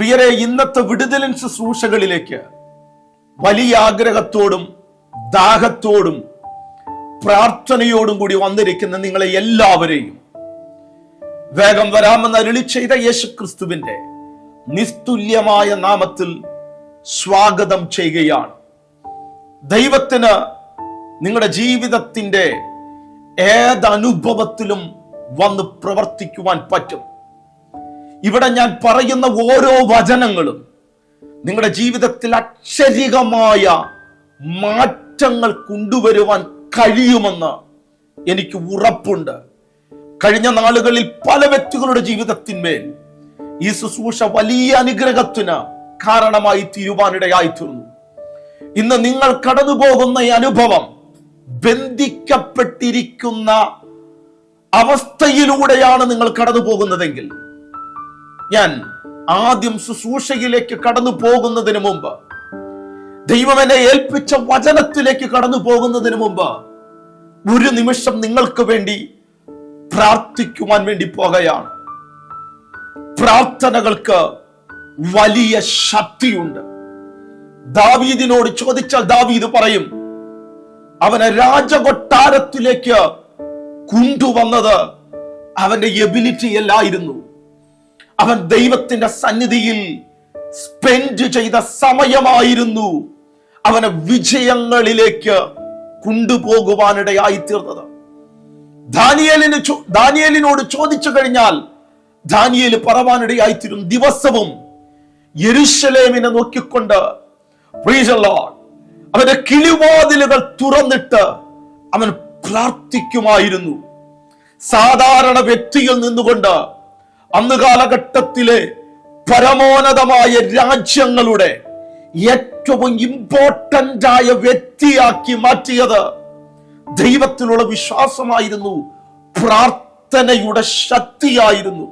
പ്രിയരെ ഇന്നത്തെ വിടുതലിൻ ശുശ്രൂഷകളിലേക്ക് വലിയ ആഗ്രഹത്തോടും ദാഹത്തോടും പ്രാർത്ഥനയോടും കൂടി വന്നിരിക്കുന്ന നിങ്ങളെ എല്ലാവരെയും വേഗം വരാമെന്ന് അരുളി ചെയ്ത യേശുക്രിസ്തുവിന്റെ നിസ്തുല്യമായ നാമത്തിൽ സ്വാഗതം ചെയ്യുകയാണ്. ദൈവത്തിന് നിങ്ങളുടെ ജീവിതത്തിന്റെ ഏതനുഭവത്തിലും വന്ന് പ്രവർത്തിക്കുവാൻ പറ്റും. ഇവിടെ ഞാൻ പറയുന്ന ഓരോ വചനങ്ങളും നിങ്ങളുടെ ജീവിതത്തിൽ അക്ഷരികമായ മാറ്റങ്ങൾ കൊണ്ടുവരുവാൻ കഴിയുമെന്ന് എനിക്ക് ഉറപ്പുണ്ട്. കഴിഞ്ഞ നാളുകളിൽ പല വ്യക്തികളുടെ ജീവിതത്തിന്മേൽ ഈ ശുശ്രൂഷ വലിയ അനുഗ്രഹത്തിന് കാരണമായി തീരുവാനിടയായിത്തീർന്നു. ഇന്ന് നിങ്ങൾ കടന്നു പോകുന്ന ഈ അനുഭവം ബന്ധിക്കപ്പെട്ടിരിക്കുന്ന അവസ്ഥയിലൂടെയാണ് നിങ്ങൾ കടന്നു പോകുന്നതെങ്കിൽ ഞാൻ ആദ്യം ശുശ്രൂഷയിലേക്ക് കടന്നു പോകുന്നതിന് മുമ്പ് ദൈവം എന്നെ ഏൽപ്പിച്ച വചനത്തിലേക്ക് കടന്നു പോകുന്നതിന് മുമ്പ് ഒരു നിമിഷം നിങ്ങൾക്ക് വേണ്ടി പ്രാർത്ഥിക്കുവാൻ വേണ്ടി പോകുകയാണ്. പ്രാർത്ഥനകൾക്ക് വലിയ ശക്തിയുണ്ട്. ദാവീദിനോട് ചോദിച്ചാൽ ദാവീദ് പറയും അവനെ രാജകൊട്ടാരത്തിലേക്ക് കൊണ്ടുവന്നത് അവന്റെ എബിലിറ്റി അല്ലായിരുന്നു. അവൻ ദൈവത്തിന്റെ സന്നിധിയിൽ സ്പെൻഡ് ചെയ്ത സമയമായിരുന്നു അവനെ വിജയങ്ങളിലേക്ക് കൊണ്ടുപോകുവാനിടയായി തീർന്നത് ദാനിയലിന് ദാനിയലിനോട് ചോദിച്ചു കഴിഞ്ഞാൽ ദാനിയൽ പറവാനിടയായി തീരും ദിവസവും യരുഷലേമിനെ നോക്കിക്കൊണ്ട് അവന്റെ കിളിവാതിലുകൾ തുറന്നിട്ട് അവൻ പ്രാർത്ഥിക്കുമായിരുന്നു. സാധാരണ വ്യക്തിയിൽ നിന്നുകൊണ്ട് അന്ന് കാലഘട്ടത്തിലെ പരമോന്നതമായ രാജ്യങ്ങളുടെ ഏറ്റവും ഇമ്പോർട്ടന്റ് ആയ വ്യക്തിയാക്കി മാറ്റിയത് ദൈവത്തിലുള്ള വിശ്വാസമായിരുന്നു പ്രാർത്ഥനയുടെ ശക്തിയായിരുന്നു.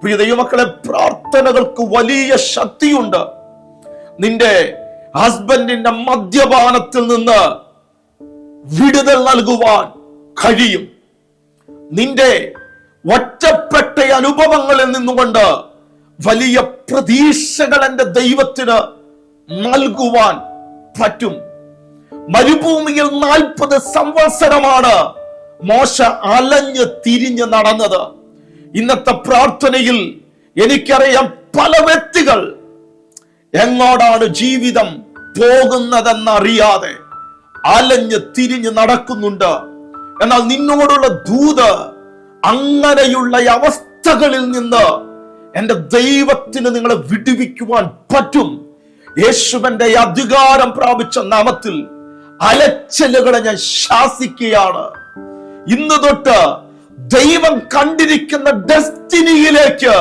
പ്രിയ ദൈവമക്കളെ പ്രാർത്ഥനകൾക്ക് വലിയ ശക്തിയുണ്ട്. നിന്റെ ഹസ്ബൻഡിന്റെ മദ്യപാനത്തിൽ നിന്ന് വിടുതൽ നൽകുവാൻ കഴിയും. നിന്റെ ഒറ്റപ്പെട്ട അനുഭവങ്ങളിൽ നിന്നുകൊണ്ട് വലിയ പ്രതീക്ഷകൾ എന്റെ ദൈവത്തിന് നൽകുവാൻ പറ്റും. മരുഭൂമിയിൽ നാൽപ്പത് സംവത്സരമാണ് മോശ അലഞ്ഞ് തിരിഞ്ഞ് നടന്നത്. ഇന്നത്തെ പ്രാർത്ഥനയിൽ എനിക്കറിയാം പല വ്യക്തികൾ എങ്ങോടാണ് ജീവിതം പോകുന്നതെന്നറിയാതെ അലഞ്ഞ് തിരിഞ്ഞ് നടക്കുന്നുണ്ട്. എന്നാൽ നിന്നോടുള്ള ദൂത് അങ്ങനെയുള്ള അവസ്ഥകളിൽ നിന്ന് എന്റെ ദൈവത്തിന് നിങ്ങളെ വിടുവിക്കുവാൻ പറ്റും. യേശുവിന്റെ അധികാരം പ്രാപിച്ച നാമത്തിൽ അലച്ചലുകളെ ഞാൻ ശാസിക്കുകയാണ്. ഇന്ന് തൊട്ട് ദൈവം കണ്ടിരിക്കുന്ന ഡെസ്റ്റിനിയിലേക്ക്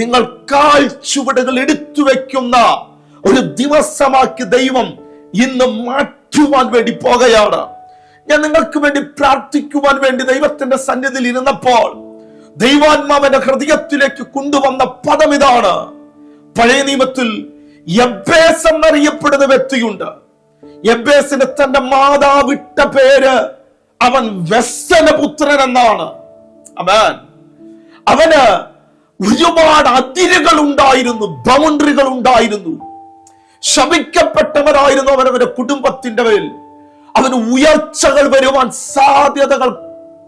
നിങ്ങൾ കാൽ ചുവടുകൾ എടുത്തു വെക്കുന്ന ഒരു ദിവസമാക്കി ദൈവം ഇന്ന് മാറ്റുവാൻ വേണ്ടി പോകുകയാണ്. ഞാൻ നിങ്ങൾക്ക് വേണ്ടി പ്രാർത്ഥിക്കുവാൻ വേണ്ടി ദൈവത്തിന്റെ സന്നിധിയിൽ ഇരുന്നപ്പോൾ ദൈവാത്മാവന്റെ ഹൃദയത്തിലേക്ക് കൊണ്ടുവന്ന പദം ഇതാണ്. പഴയ നിയമത്തിൽ യബ്ബേസ് എന്നറിയപ്പെടുന്ന വ്യക്തിയുണ്ട്. എബേസിന് തന്റെ മാതാവിട്ട പേര് അവൻ വ്യസനപുത്രൻ എന്നാണ്. അവൻ അവന് ഒരുപാട് അതിരുകൾ ഉണ്ടായിരുന്നു ബൗണ്ടറികൾ ഉണ്ടായിരുന്നു. ശപിക്കപ്പെട്ടവരായിരുന്നു അവനവന്റെ കുടുംബത്തിന്റെ മേൽ. അവന് ഉയർച്ചകൾ വരുവാൻ സാധ്യതകൾ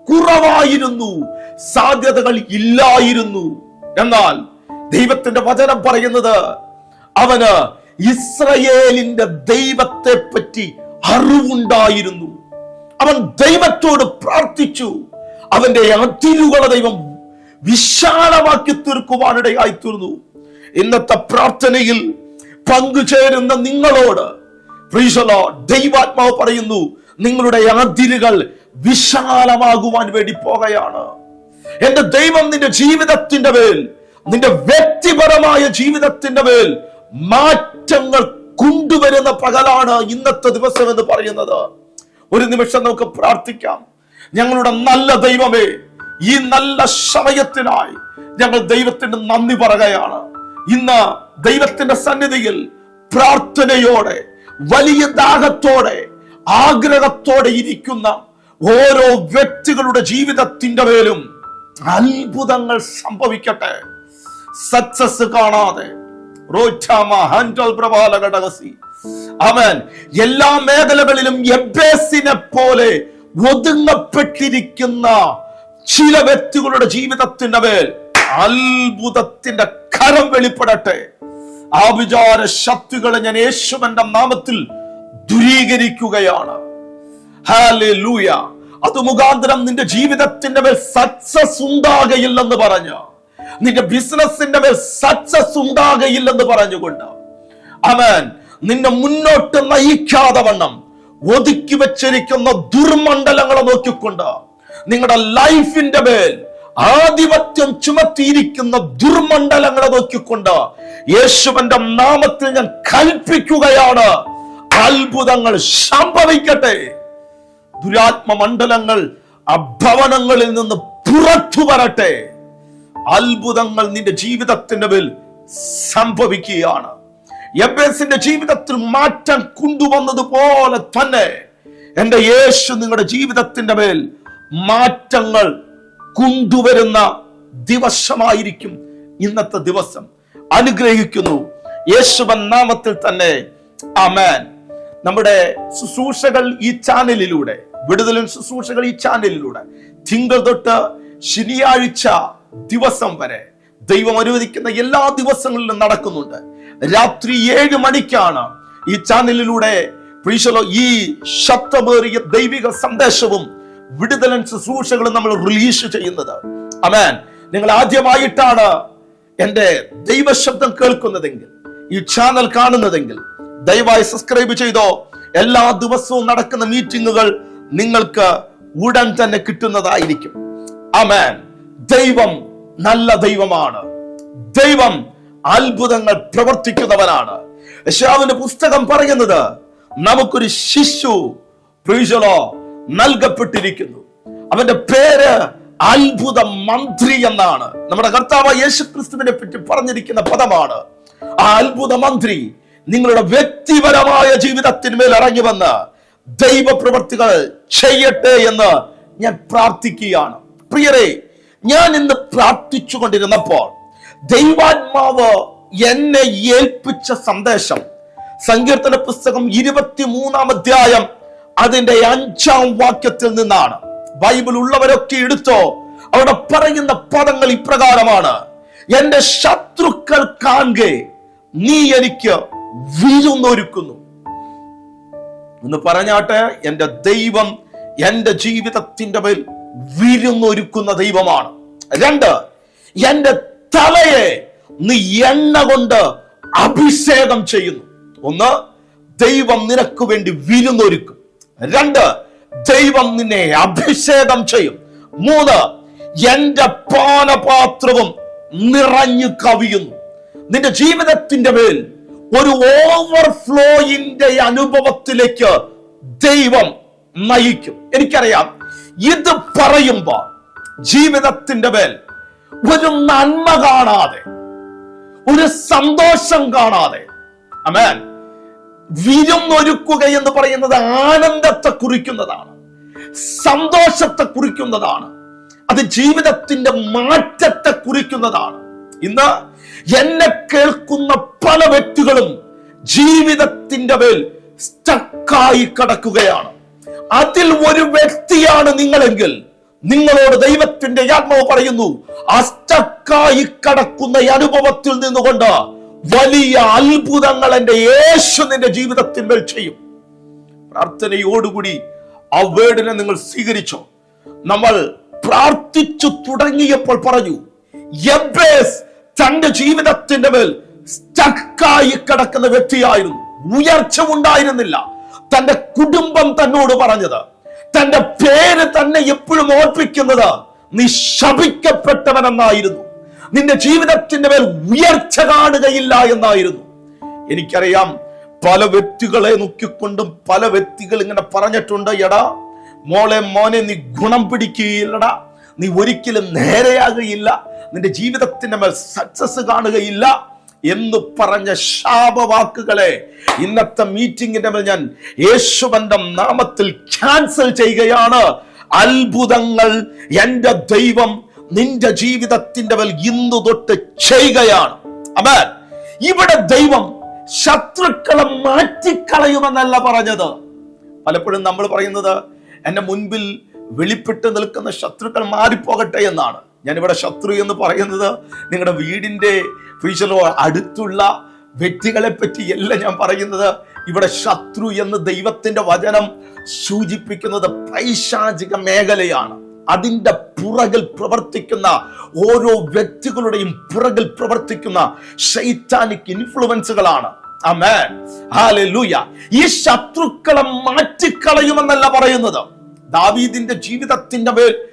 കുറവായിരുന്നു. സാധ്യതകൾ ഇല്ലായിരുന്നു. എന്നാൽ ദൈവത്തിന്റെ വചനം പറയുന്നത് അവന് ഇസ്രയേലിന്റെ ദൈവത്തെ പറ്റി അറിവുണ്ടായിരുന്നു. അവൻ ദൈവത്തോട് പ്രാർത്ഥിച്ചു. അവന്റെ അതിരുകളെ ദൈവം വിശാലമാക്കി തീർക്കുവാനിടയായി തീർന്നു ഇന്നത്തെ പ്രാർത്ഥനയിൽ പങ്കുചേരുന്ന നിങ്ങളോട് Lord. ദൈവാത്മാവ് പറയുന്നു നിങ്ങളുടെ അതിരുകൾ വിശാലമാകുവാൻ വേണ്ടി പോകുകയാണ് എന്റെ ദൈവം നിന്റെ ജീവിതത്തിന്റെ മേൽ നിന്റെ വ്യക്തിപരമായ ജീവിതത്തിന്റെ മേൽ മാറ്റങ്ങൾ കൊണ്ടുവരുന്ന പകലാണ് ഇന്നത്തെ ദിവസം എന്ന് പറയുന്നത്. ഒരു നിമിഷം നമുക്ക് പ്രാർത്ഥിക്കാം. ഞങ്ങളുടെ നല്ല ദൈവമേ ഈ നല്ല സമയത്തിനായി ഞങ്ങൾ ദൈവത്തിന് നന്ദി പറയുകയാണ്. ഇന്ന് ദൈവത്തിന്റെ സന്നിധിയിൽ പ്രാർത്ഥനയോടെ വലിയ ദാഹത്തോടെ ആഗ്രഹത്തോടെ ഇരിക്കുന്ന ഓരോ വ്യക്തികളുടെ ജീവിതത്തിന്റെ മേലും അത്ഭുതങ്ങൾ സംഭവിക്കട്ടെ. സക്സസ് കാണാതെ. അവൻ എല്ലാ മേഖലകളിലും എബേസിനെ പോലെ ഒതുങ്ങപ്പെട്ടിരിക്കുന്ന ചില വ്യക്തികളുടെ ജീവിതത്തിന്റെ മേൽ അത്ഭുതത്തിന്റെ കരം വെളിപ്പെടട്ടെ. ആ വിചാര ശക്തികളെ ഞാൻ യേശുവന്റെ നാമത്തിൽ ദുരീകരിക്കുകയാണ്. ഹാലൂയ അത് മുഖാന്തരം നിന്റെ ജീവിതത്തിന്റെ മേൽ സക്സസ് ഉണ്ടാകയില്ലെന്ന് പറഞ്ഞു. നിന്റെ ബിസിനസിന്റെ മേൽ സക്സസ് ഉണ്ടാകയില്ലെന്ന് പറഞ്ഞുകൊണ്ട്. അവൻ നിന്നെ മുന്നോട്ട് നയിക്കാതെ വണ്ണം. ഒതുക്കി വെച്ചിരിക്കുന്ന ദുർമണ്ഡലങ്ങളെ നോക്കിക്കൊണ്ട് നിങ്ങളുടെ ലൈഫിന്റെ മേൽ ആധിപത്യം ചുമത്തിയിരിക്കുന്ന ദുർമണ്ഡലങ്ങളെ നോക്കിക്കൊണ്ട് യേശുവന്റെ നാമത്തിൽ ഞാൻ കൽപ്പിക്കുകയാണ്. അത്ഭുതങ്ങൾ സംഭവിക്കട്ടെ. ദുരാത്മ മണ്ഡലങ്ങൾ അഭവനങ്ങളിൽ നിന്ന് പുറത്തു വരട്ടെ. അത്ഭുതങ്ങൾ നിന്റെ ജീവിതത്തിന്റെ മേൽ സംഭവിക്കുകയാണ്. എബേസിന്റെ ജീവിതത്തിൽ മാറ്റം കൊണ്ടുവന്നതുപോലെ തന്നെ എന്റെ യേശു നിങ്ങളുടെ ജീവിതത്തിന്റെ മേൽ മാറ്റങ്ങൾ കൊണ്ടുവരുന്ന ദിവസമായിരിക്കും ഇന്നത്തെ ദിവസം. അനുഗ്രഹിക്കുന്നു. യേശുവൻ നാമത്തിൽ തന്നെ. അമേൻ നമ്മുടെ ശുശ്രൂഷകൾ ഈ ചാനലിലൂടെ വിടുതലും ശുശ്രൂഷകൾ ഈ ചാനലിലൂടെ തിങ്കൾ തൊട്ട് ശനിയാഴ്ച ദിവസം വരെ ദൈവം അനുവദിക്കുന്ന എല്ലാ ദിവസങ്ങളിലും നടക്കുന്നുണ്ട്. രാത്രി ഏഴ് മണിക്കാണ് ഈ ചാനലിലൂടെ ഈ ശബ്ദമേറിയ ദൈവിക സന്ദേശവും വിടുതലൻ ശുശ്രൂഷകളും നമ്മൾ റിലീസ് ചെയ്യുന്നത്. അമേൻ നിങ്ങൾ ആദ്യമായിട്ടാണ് എന്റെ ദൈവശബ്ദം കേൾക്കുന്നതെങ്കിൽ ഈ ചാനൽ കാണുന്നതെങ്കിൽ ദയവായി സബ്സ്ക്രൈബ് ചെയ്തോ. എല്ലാ ദിവസവും നടക്കുന്ന മീറ്റിങ്ങുകൾ നിങ്ങൾക്ക് ഉടൻ തന്നെ കിട്ടുന്നതായിരിക്കും. അമേൻ ദൈവം നല്ല ദൈവമാണ്. ദൈവം അത്ഭുതങ്ങൾ പ്രവർത്തിക്കുന്നവനാണ്. യശാവിന്റെ പുസ്തകം പറയുന്നത് നമുക്കൊരു ശിശു പ്രീശലോ നൽകപ്പെട്ടിരിക്കുന്നു. അവന്റെ പേര് അത്ഭുത മന്ത്രി എന്നാണ്. നമ്മുടെ കർത്താവ് യേശു ക്രിസ്തുവിനെ പറ്റി പറഞ്ഞിരിക്കുന്ന പദമാണ്. ആ അത്ഭുത മന്ത്രി നിങ്ങളുടെ വ്യക്തിപരമായ ജീവിതത്തിന്മേൽ ഇറങ്ങി വന്ന് ദൈവപ്രവർത്തികൾ ചെയ്യട്ടെ എന്ന് ഞാൻ പ്രാർത്ഥിക്കുകയാണ്. പ്രിയരെ ഞാൻ ഇന്ന് പ്രാർത്ഥിച്ചു കൊണ്ടിരുന്നപ്പോൾ ദൈവാത്മാവ് എന്നെ ഏൽപ്പിച്ച സന്ദേശം സങ്കീർത്തന പുസ്തകം ഇരുപത്തി മൂന്നാം അധ്യായം അതിന്റെ അഞ്ചാം വാക്യത്തിൽ നിന്നാണ്. ബൈബിൾ ഉള്ളവരൊക്കെ എടുത്തോ അവിടെ പറയുന്ന പദങ്ങൾ ഇപ്രകാരമാണ്. എന്റെ ശത്രുക്കൾ കാണുക നീ എനിക്ക് വിരുന്നൊരുക്കുന്നു. എന്ന് പറഞ്ഞാട്ടെ എന്റെ ദൈവം എന്റെ ജീവിതത്തിന്റെ മേൽ വിരുന്നൊരുക്കുന്ന ദൈവമാണ്. രണ്ട് എന്റെ തലയെ നീ എണ്ണ കൊണ്ട് അഭിഷേകം ചെയ്യുന്നു. ഒന്ന് ദൈവം നിനക്ക് വേണ്ടി വിരുന്നൊരുക്കും. രണ്ട് ദൈവം നിന്നെ അഭിഷേകം ചെയ്യും. മൂന്ന് എന്റെ പാനപാത്രവും നിറഞ്ഞു കവിയുന്നു. നിന്റെ ജീവിതത്തിന്റെ മേൽ ഒരു ഓവർഫ്ലോയിന്റെ അനുഭവത്തിലേക്ക് ദൈവം നയിക്കും. എനിക്കറിയാം ഇത് പറയുമ്പോ ജീവിതത്തിന്റെ മേൽ ഒരു നന്മ കാണാതെ ഒരു സന്തോഷം കാണാതെ. അമേൻ വിരുന്നൊരുക്കുക എന്ന് പറയുന്നത് ആനന്ദത്തെ കുറിക്കുന്നതാണ് സന്തോഷത്തെ കുറിക്കുന്നതാണ് അത് ജീവിതത്തിന്റെ മാറ്റത്തെ കുറിക്കുന്നതാണ്. ഇന്ന് എന്നെ കേൾക്കുന്ന പല വ്യക്തികളും ജീവിതത്തിന്റെ മേൽ സ്റ്റക്കായി കടക്കുകയാണ്. അതിൽ ഒരു വ്യക്തിയാണ് നിങ്ങളെങ്കിൽ നിങ്ങളോട് ദൈവത്തിന്റെ ആത്മാവ് പറയുന്നു അസ്റ്റക്കായി കടക്കുന്ന അനുഭവത്തിൽ നിന്നുകൊണ്ട് വലിയ അത്ഭുതങ്ങൾ എന്റെ യേശു നിന്റെ ജീവിതത്തിന്മേൽ ചെയ്യും. പ്രാർത്ഥനയോടുകൂടി ആ വേർഡിനെ നിങ്ങൾ സ്വീകരിച്ചോ. നമ്മൾ പ്രാർത്ഥിച്ചു തുടങ്ങിയപ്പോൾ പറഞ്ഞു യബ്ബേസ് തന്റെ ജീവിതത്തിന്റെ മേൽ സ്റ്റക്കായി കിടക്കുന്ന വ്യക്തിയായിരുന്നു. ഉയർച്ച ഉണ്ടായിരുന്നില്ല. തന്റെ കുടുംബം തന്നോട് പറഞ്ഞത് തന്റെ പേര് തന്നെ എപ്പോഴും ഓർപ്പിക്കുന്നത് നീ ശപിക്കപ്പെട്ടവനെന്നായിരുന്നു. നിന്റെ ജീവിതത്തിന്റെ മേൽ ഉയർച്ച കാണുകയില്ല എന്നായിരുന്നു. എനിക്കറിയാം പല വ്യക്തികളെ നോക്കിക്കൊണ്ടും പല വ്യക്തികൾ ഇങ്ങനെ പറഞ്ഞിട്ടുണ്ട് എടാ മോളെ മോനെ നീ ഗുണം പിടിക്കുകയില്ലടാ. നീ ഒരിക്കലും നേരെയാകുകയില്ല. നിന്റെ ജീവിതത്തിന്റെ മേൽ സക്സസ് കാണുകയില്ല. എന്ന് പറഞ്ഞ ശാപവാക്കുകളെ ഇന്നത്തെ മീറ്റിംഗിന്റെ മേൽ ഞാൻ യേശുവന്റെ നാമത്തിൽ ക്യാൻസൽ ചെയ്യുകയാണ്. അത്ഭുതങ്ങൾ എന്റെ ദൈവം നിന്റെ ജീവിതത്തിന്റെ മേൽ ഇന്നു തൊട്ട് ചെയ്യുകയാണ്. അമേൻ ഇവിടെ ദൈവം ശത്രുക്കളെ മാറ്റിക്കളയുമെന്നല്ല പറഞ്ഞത്. പലപ്പോഴും നമ്മൾ പറയുന്നത് എന്റെ മുൻപിൽ വെളിപ്പെട്ട് നിൽക്കുന്ന ശത്രുക്കൾ മാറിപ്പോകട്ടെ എന്നാണ്. ഞാനിവിടെ ശത്രു എന്ന് പറയുന്നത് നിങ്ങളുടെ വീടിന്റെ ഫ്യൂച്ചറോ അടുത്തുള്ള വ്യക്തികളെ പറ്റിയല്ല ഞാൻ പറയുന്നത്. ഇവിടെ ശത്രു എന്ന് ദൈവത്തിന്റെ വചനം സൂചിപ്പിക്കുന്നത് പൈശാചിക മേഖലയാണ്. അതിന്റെ പുറകിൽ പ്രവർത്തിക്കുന്ന ഓരോ വ്യക്തികളുടെയും പുറകിൽ പ്രവർത്തിക്കുന്ന ശൈത്താനിക് ഇൻഫ്ലുവൻസുകളാണ് ഈ ശത്രുക്കളെ മാറ്റിക്കളയുമെന്നല്ല പറയുന്നത്. ദാവീദിന്റെ ജീവിതത്തിന്റെ മേൽ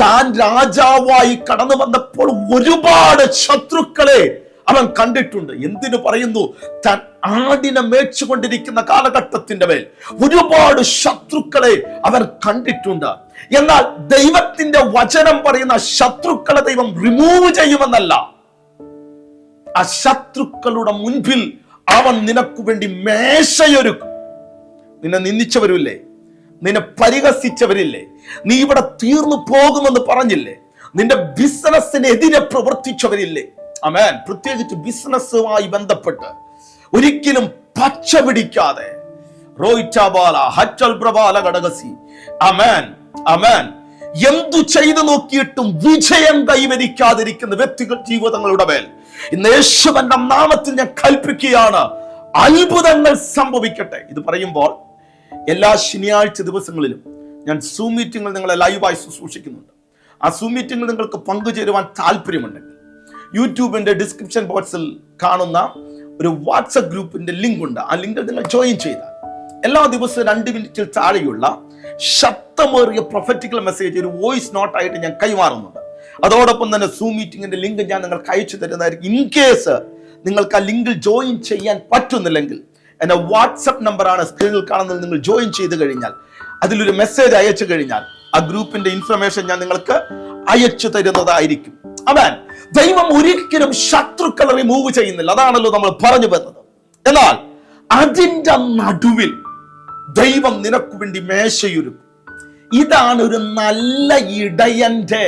താൻ രാജാവായി കടന്നു വന്നപ്പോൾ ഒരുപാട് ശത്രുക്കളെ അവൻ കണ്ടിട്ടുണ്ട്. എന്തിനു പറയുന്നു? താൻ ആടിനെ മേച്ചുകൊണ്ടിരിക്കുന്ന കാലഘട്ടത്തിന്റെ മേൽ ഒരുപാട് ശത്രുക്കളെ അവൻ കണ്ടിട്ടുണ്ട്. എന്നാൽ ദൈവത്തിന്റെ വചനം പറയുന്ന ശത്രുക്കളെ ദൈവം റിമൂവ് ചെയ്യുമെന്നല്ല. ആ ശത്രുക്കളുടെ മുൻപിൽ അവൻ നിനക്ക് വേണ്ടി മേശയൊരുക്കും. നിന്നെ നിന്ദിച്ചവരില്ലേ? നിന്നെ പരിഹസിച്ചവരില്ലേ? നീ ഇവിടെ തീർന്നു പോകുമെന്ന് പറഞ്ഞില്ലേ? നിന്റെ ബിസിനസ്സിനെതിരെ പ്രവർത്തിച്ചവരില്ലേ? അമേൻ പ്രത്യേകിച്ച് ബിസിനസ്സുമായി ബന്ധപ്പെട്ട് ഒരിക്കലും പച്ച പിടിക്കാതെ. റോയിറ്റാബാല പ്രബാല ഘടകസി അമേൻ അമേൻ എന്തു ചെയ്തു നോക്കിയിട്ടും വിജയം കൈവരിക്കാതിരിക്കുന്ന വ്യക്തികൾ ജീവിതങ്ങളുടെ മേൽ. ഇന്ന് യേശുവന്റെ നാമത്തിൽ ഞാൻ കൽപ്പിക്കുകയാണ്. അത്ഭുതങ്ങൾ സംഭവിക്കട്ടെ. ഇത് പറയുമ്പോൾ എല്ലാ ശനിയാഴ്ച ദിവസങ്ങളിലും ഞാൻ സൂ മീറ്റിംഗിൽ നിങ്ങളെ ലൈവായി ശുശ്രൂഷിക്കുന്നുണ്ട്. ആ സൂ മീറ്റിംഗിൽ നിങ്ങൾക്ക് പങ്കുചേരുവാൻ താല്പര്യമുണ്ടെങ്കിൽ യൂട്യൂബിന്റെ ഡിസ്ക്രിപ്ഷൻ ബോക്സിൽ കാണുന്ന ഒരു വാട്സപ്പ് ഗ്രൂപ്പിന്റെ ലിങ്ക് ഉണ്ട്. ആ ലിങ്കിൽ നിങ്ങൾ ജോയിൻ ചെയ്താൽ എല്ലാ ദിവസവും രണ്ട് മിനിറ്റിൽ താഴെയുള്ള ശക്തമേറിയ പ്രൊഫറ്റിക്കൽ മെസ്സേജ് ഒരു വോയിസ് നോട്ടായിട്ട് ഞാൻ കൈമാറുന്നുണ്ട്. അതോടൊപ്പം തന്നെ സൂം മീറ്റിംഗിന്റെ ലിങ്ക് ഞാൻ നിങ്ങൾക്ക് അയച്ചു തരുന്നതായിരിക്കും. ഇൻ കേസ് നിങ്ങൾക്ക് ആ ലിങ്കിൽ ജോയിൻ ചെയ്യാൻ പറ്റുന്നില്ലെങ്കിൽ എന്റെ വാട്സപ്പ് നമ്പറാണ് സ്ക്രീനിൽ കാണുന്നത് നിങ്ങൾ ജോയിൻ ചെയ്ത് കഴിഞ്ഞാൽ അതിലൊരു മെസ്സേജ് അയച്ചു കഴിഞ്ഞാൽ ആ ഗ്രൂപ്പിന്റെ ഇൻഫർമേഷൻ ഞാൻ നിങ്ങൾക്ക് അയച്ചു തരുന്നതായിരിക്കും. അവൻ ദൈവം ഒരിക്കലും ശത്രുക്കളെ റിമൂവ് ചെയ്യുന്നില്ല. അതാണല്ലോ നമ്മൾ പറഞ്ഞു വരുന്നത് എന്നാൽ അതിന്റെ നടുവിൽ ദൈവം നിനക്ക് വേണ്ടി മേശയൊരുക്കും. ഇതാണ് ഒരു നല്ല ഇടയന്റെ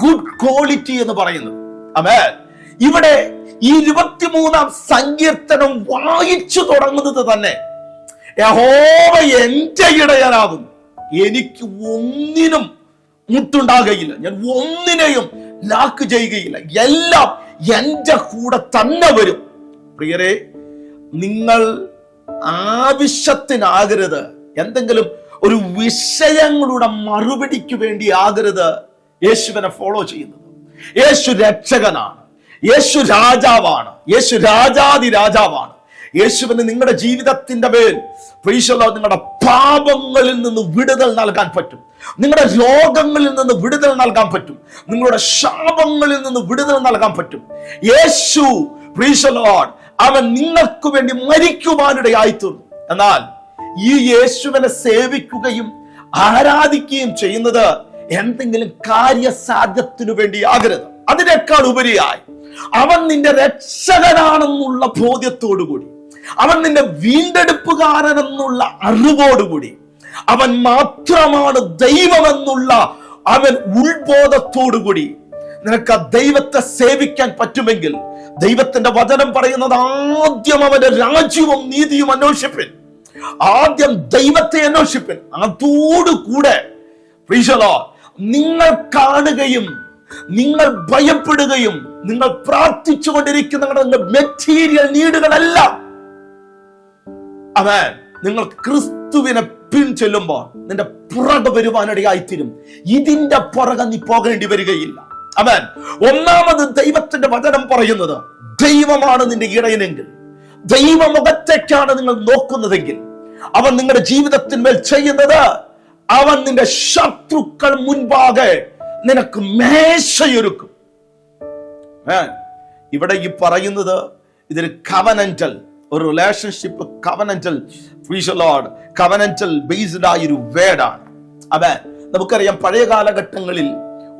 ഗുഡ് ക്വാളിറ്റി എന്ന് പറയുന്നത്. അമേ ഇവിടെ ഈ ഇരുപത്തിമൂന്നാം സങ്കീർത്തനം വായിച്ചു തുടങ്ങുന്നത് തന്നെ യഹോവ എന്റെ ഇടയനാകുന്നു. എനിക്ക് ഒന്നിനും മുട്ടുണ്ടാകുകയില്ല ഞാൻ ഒന്നിനെയും ലാക്ക് ചെയ്യുകയില്ല. എല്ലാം എന്റെ കൂടെ തന്നെ വരും. പ്രിയരെ നിങ്ങൾ ആവശ്യത്തിനാകരുത്. എന്തെങ്കിലും ഒരു വിഷയങ്ങളുടെ മറുപടിക്ക് വേണ്ടി ആകരുത്. യേശുവിനെ ഫോളോ ചെയ്യുന്നത്. യേശു രക്ഷകനാണ്. യേശു രാജാവാണ്. യേശു രാജാതി രാജാവാണ്. യേശുവിന് നിങ്ങളുടെ ജീവിതത്തിന്റെ മേൽ പ്രീശല്ലോ നിങ്ങളുടെ പാപങ്ങളിൽ നിന്ന് വിടുതൽ നൽകാൻ പറ്റും. നിങ്ങളുടെ രോഗങ്ങളിൽ നിന്ന് വിടുതൽ നൽകാൻ പറ്റും. നിങ്ങളുടെ ശാപങ്ങളിൽ നിന്ന് വിടുതൽ നൽകാൻ പറ്റും. യേശു പ്രീശലോൺ അവൻ നിങ്ങൾക്ക് വേണ്ടി മരിക്കുവാനിടയായി തീർന്നു എന്നാൽ ഈ യേശുവിനെ സേവിക്കുകയും ആരാധിക്കുകയും ചെയ്യുന്നത് എന്തെങ്കിലും കാര്യസാധ്യത്തിനു വേണ്ടിയാകരുത്. അതിനേക്കാൾ ഉപരിയായി അവൻ നിന്റെ രക്ഷകനാണെന്നുള്ള ബോധ്യത്തോടുകൂടി അവൻ നിന്റെ വീണ്ടെടുപ്പുകാരനെന്നുള്ള അറിവോടുകൂടി അവൻ മാത്രമാണ് ദൈവമെന്നുള്ള അവൻ ഉൾബോധത്തോടുകൂടി നിനക്ക് ആ ദൈവത്തെ സേവിക്കാൻ പറ്റുമെങ്കിൽ ദൈവത്തിന്റെ വചനം പറയുന്നത് ആദ്യം അവന്റെ രാജ്യവും നീതിയും അന്വേഷിപ്പിൻ. ആദ്യം ദൈവത്തെ അന്വേഷിപ്പിൻ. അതോടുകൂടെ പ്രീശലോ നിങ്ങൾ കാണുകയും നിങ്ങൾ ഭയപ്പെടുകയും നിങ്ങൾ പ്രാർത്ഥിച്ചുകൊണ്ടിരിക്കുന്ന നിങ്ങളുടെ മെറ്റീരിയൽ നീടുകളല്ല അവൻ നിങ്ങൾ ക്രിസ്തുവിനെ പിൻചെല്ലുമ്പോൾ നിന്റെ പുറകെ വരുവാനിടയായിത്തീരും. ഇതിന്റെ പുറകെ നീ പോകേണ്ടി വരികയില്ല. അവൻ ഒന്നാമത് ദൈവത്തിന്റെ വചനം പറയുന്നത് ദൈവമാണ് നിന്റെ ഇടയനെങ്കിൽ. ദൈവമുഖത്തേക്കാണ് നിങ്ങൾ നോക്കുന്നതെങ്കിൽ. അവൻ നിങ്ങളുടെ ജീവിതത്തിന്മേൽ ചെയ്യുന്നത് അവൻ നിന്റെ ശത്രുക്കൾ മുൻപാകെ നിനക്ക് മേശയൊരുക്കും. ഇവിടെ ഈ പറയുന്നത് ഇതൊരു കവനന്റൽ ഒരു റിലേഷൻഷിപ്പ് കവനന്റൽ ഫ്രീഷലോഡ് കവനന്റൽ ബേസ്ഡ് ആയ ഒരു വേർഡാണ് അവൻ നമുക്കറിയാം പഴയ കാലഘട്ടങ്ങളിൽ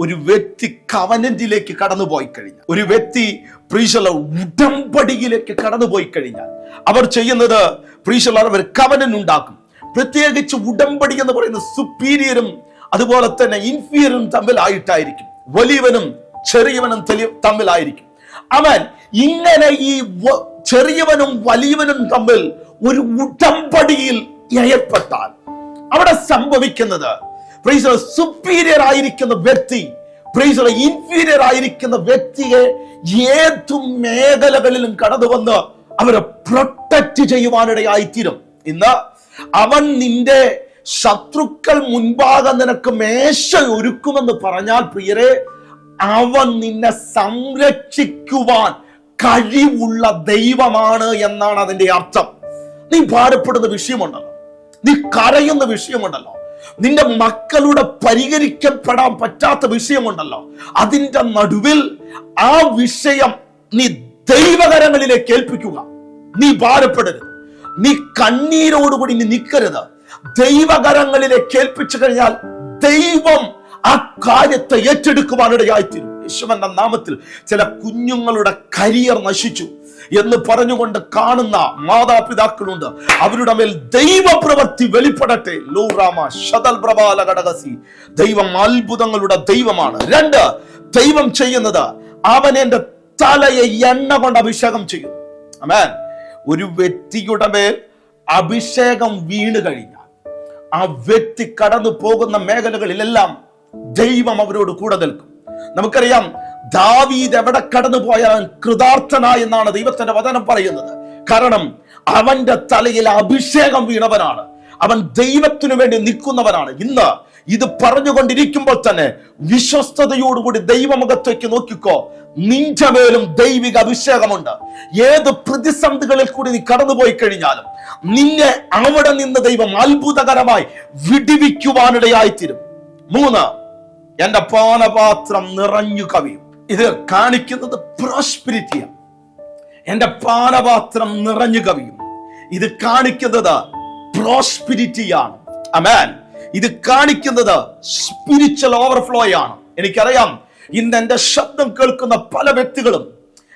ഒരു വ്യക്തി കവനന്റിലേക്ക് കടന്നുപോയി കഴിഞ്ഞാൽ ഒരു വ്യക്തി പ്രീശല ഉടമ്പടിയിലേക്ക് കടന്നുപോയി കഴിഞ്ഞാൽ അവർ ചെയ്യുന്നത് പ്രീശല അവർ കവനൻ ഉണ്ടാക്കും. പ്രത്യേകിച്ച് ഉടമ്പടി എന്ന് പറയുന്ന സുപ്പീരിയറും അതുപോലെ തന്നെ ഇൻഫീരിയറും തമ്മിലായിട്ടായിരിക്കും. വലിയവനും ചെറിയവനും തമ്മിലായിരിക്കും. അവൻ ഇങ്ങനെ ഈ ചെറിയവനും വലിയവനും തമ്മിൽ ഒരു ഉടമ്പടിയിൽ ഏർപ്പെട്ടാൽ അവിടെ സംഭവിക്കുന്നത് സുപ്പീരിയർ ആയിരിക്കുന്ന വ്യക്തി ഇൻഫീരിയർ ആയിരിക്കുന്ന വ്യക്തിയെ ഏതു മേഖലകളിലും കടന്നു വന്ന് അവരെ പ്രൊട്ടക്ട് ചെയ്യുവാനിടയായിത്തീരും. ഇന്ന് അവൻ നിന്റെ ശത്രുക്കൾ മുൻപാകെ നിനക്ക് മേശ ഒരുക്കുമെന്ന് പറഞ്ഞാൽ പ്രിയരെ അവൻ നിന്നെ സംരക്ഷിക്കുവാൻ കഴിവുള്ള ദൈവമാണ് എന്നാണ് അതിന്റെ അർത്ഥം. നീ ഭാരപ്പെടുന്ന വിഷയമുണ്ടല്ലോ. നീ കരയുന്ന വിഷയമുണ്ടല്ലോ. നിന്റെ മക്കളുടെ പരിഹരിക്കപ്പെടാൻ പറ്റാത്ത വിഷയമുണ്ടല്ലോ അതിന്റെ നടുവിൽ ആ വിഷയം നീ ദൈവകരങ്ങളിലേക്ക് ഏൽപ്പിക്കുക. നീ ഭാരപ്പെടരുത്. നീ കണ്ണീരോടുകൂടി നീ നിൽക്കരുത്. ദൈവകരങ്ങളിലേക്ക് ഏൽപ്പിച്ചു കഴിഞ്ഞാൽ ദൈവം ആ കാര്യത്തെ ഏറ്റെടുക്കുവാനിടയായിത്തീരും. യേശുവന്റെ നാമത്തിൽ ചില കുഞ്ഞുങ്ങളുടെ കരിയർ നശിച്ചു എന്ന് പറഞ്ഞുകൊണ്ട് കാണുന്ന മാതാപിതാക്കളുണ്ട്. അവരുടെ മേൽ ദൈവപ്രവൃത്തി വെളിപ്പെടട്ടെ. ലൂറാമ ശതൽ പ്രബാല ഘടകസി ദൈവം അത്ഭുതങ്ങളുടെ ദൈവമാണ്. രണ്ട് ദൈവം ചെയ്യുന്നത് അവൻ എന്റെ തലയെ എണ്ണ കൊണ്ട് അഭിഷേകം ചെയ്യും. അമേൻ ഒരു വ്യക്തിയുടെ മേൽ അഭിഷേകം വീണ് കഴിഞ്ഞാൽ ആ വ്യക്തി കടന്നു പോകുന്ന മേഖലകളിലെല്ലാം ദൈവം അവരോട് കൂടെ നിൽക്കും. നമുക്കറിയാം ദാവീദ് എവിടെ കടന്നു പോയാൽ കൃതാർത്ഥനായി എന്നാണ് ദൈവത്തിന്റെ വചനം പറയുന്നത്. കാരണം അവന്റെ തലയിൽ അഭിഷേകം വീണവനാണ്. അവൻ ദൈവത്തിനു വേണ്ടി നിൽക്കുന്നവനാണ്. ഇന്ന് ഇത് പറഞ്ഞുകൊണ്ടിരിക്കുമ്പോൾ തന്നെ വിശ്വസ്തയോടുകൂടി ദൈവമുഖത്തേക്ക് നോക്കിക്കോ. നിന്റെ മേലും ദൈവിക അഭിഷേകമുണ്ട്. ഏത് പ്രതിസന്ധികളിൽ കൂടി നീ കടന്നുപോയി കഴിഞ്ഞാലും നിന്നെ അവിടെ നിന്ന് ദൈവം അത്ഭുതകരമായി വിടിവിക്കുവാനിടയായിത്തീരും. മൂന്ന് എന്റെ പാനപാത്രം നിറഞ്ഞു കവിയും. ഇത് കാണിക്കുന്നത് പ്രോസ്പിരിറ്റിയാണ് എന്റെ പാനപാത്രം നിറഞ്ഞു കവിയും. ഇത് കാണിക്കുന്നത് പ്രോസ്പിരിറ്റിയാണ് അമേൻ ഇത് കാണിക്കുന്നത് സ്പിരിച്വൽ ഓവർഫ്ലോ ആണ് എനിക്കറിയാം ഇന്ന് എന്റെ ശബ്ദം കേൾക്കുന്ന പല വ്യക്തികളും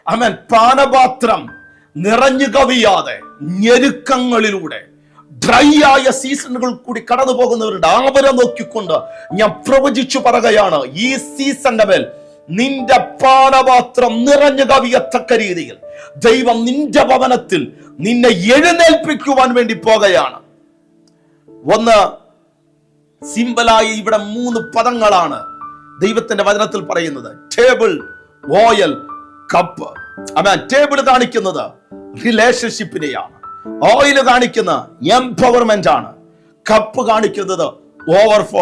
അമേൻ പാനപാത്രം നിറഞ്ഞു കവിയാതെ ഞെരുക്കങ്ങളിലൂടെ ഡ്രൈ ആയ സീസണുകൾ കൂടി കടന്നു പോകുന്നവരുടെ ആവര നോക്കിക്കൊണ്ട് ഞാൻ പ്രവചിച്ചു പറയുകയാണ് ഈ സീസണിന്റെ മേൽ നിന്റെ പാനപാത്രം നിറഞ്ഞു കവിയത്തക്ക രീതിയിൽ ദൈവം നിന്റെ ഭവനത്തിൽ നിന്നെ എഴുന്നേൽപ്പിക്കുവാൻ വേണ്ടി പോകുകയാണ്. ഒന്ന് സിമ്പിളായി ഇവിടെ മൂന്ന് പദങ്ങളാണ് ദൈവത്തിന്റെ വചനത്തിൽ പറയുന്നത്. Table oil cup. Amen table കാണിക്കുന്നത് റിലേഷൻഷിപ്പിനെയാണ് ഓയിൽ കാണിക്കുന്ന എംപവർമെന്റ് ആണ്. കപ്പ് കാണിക്കുന്നത് ഓവർഫ്ലോ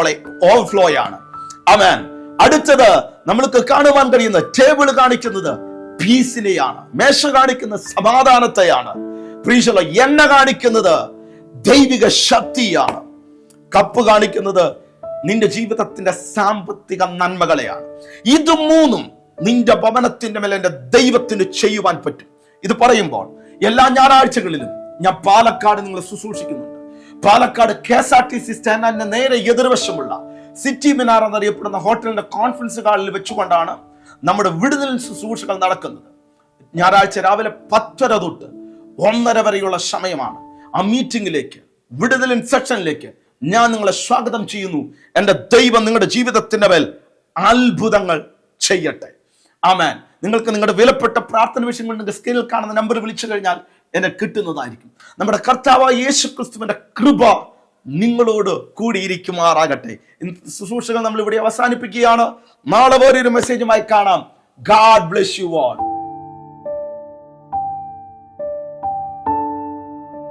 ഓവർഫ്ലോ ആണ്. അമേൻ അടുത്തത് നമ്മൾക്ക് കാണുവാൻ കഴിയുന്ന ടേബിൾ കാണിക്കുന്നത് പീസിനെയാണ് മേശ കാണിക്കുന്ന സമാധാനത്തെയാണ്. പ്രീശല എണ്ണ കാണിക്കുന്നത് ദൈവിക ശക്തിയാണ്. കപ്പ് കാണിക്കുന്നത് നിന്റെ ജീവിതത്തിന്റെ സാമ്പത്തിക നന്മകളെയാണ്. ഇത് മൂന്നും നിന്റെ ഭവനത്തിന്റെ മേലെ എന്റെ ദൈവത്തിന് ചെയ്യുവാൻ പറ്റും. ഇത് പറയുമ്പോൾ എല്ലാ ഞായറാഴ്ചകളിലും ഞാൻ പാലക്കാട് നിങ്ങളെ ശുശ്രൂഷിക്കുന്നുണ്ട്. Palakkad K S R T C സ്റ്റാൻഡിന്റെ നേരെ എതിർവശമുള്ള സിറ്റി മിനാർ എന്നറിയപ്പെടുന്ന ഹോട്ടലിന്റെ കോൺഫറൻസ് ഹാളിൽ വെച്ചുകൊണ്ടാണ് നമ്മുടെ വിടുതൽ ശുശ്രൂഷകൾ നടക്കുന്നത്. ഞായറാഴ്ച രാവിലെ പത്തര തൊട്ട് ഒന്നര വരെയുള്ള സമയമാണ്. ആ മീറ്റിംഗിലേക്ക് വിടുതൽ സെക്ഷനിലേക്ക് ഞാൻ നിങ്ങളെ സ്വാഗതം ചെയ്യുന്നു. എന്റെ ദൈവം നിങ്ങളുടെ ജീവിതത്തിന്റെ മേൽ അത്ഭുതങ്ങൾ ചെയ്യട്ടെ. ആമേൻ. നിങ്ങൾക്ക് നിങ്ങളുടെ വിലപ്പെട്ട പ്രാർത്ഥന വിഷയങ്ങൾ സ്ക്രീനിൽ കാണുന്ന നമ്പർ വിളിച്ചു കഴിഞ്ഞാൽ എന്നെ കിട്ടുന്നതായിരിക്കും. നമ്മുടെ കർത്താവായ യേശു ക്രിസ്തുവിന്റെ കൃപ നിങ്ങളോട് കൂടിയിരിക്കുമാറാകട്ടെ. ശുശ്രൂഷകൾ നമ്മൾ ഇവിടെ അവസാനിപ്പിക്കുകയാണ്. നാളെ വേറൊരു മെസ്സേജുമായി കാണാം. God bless you all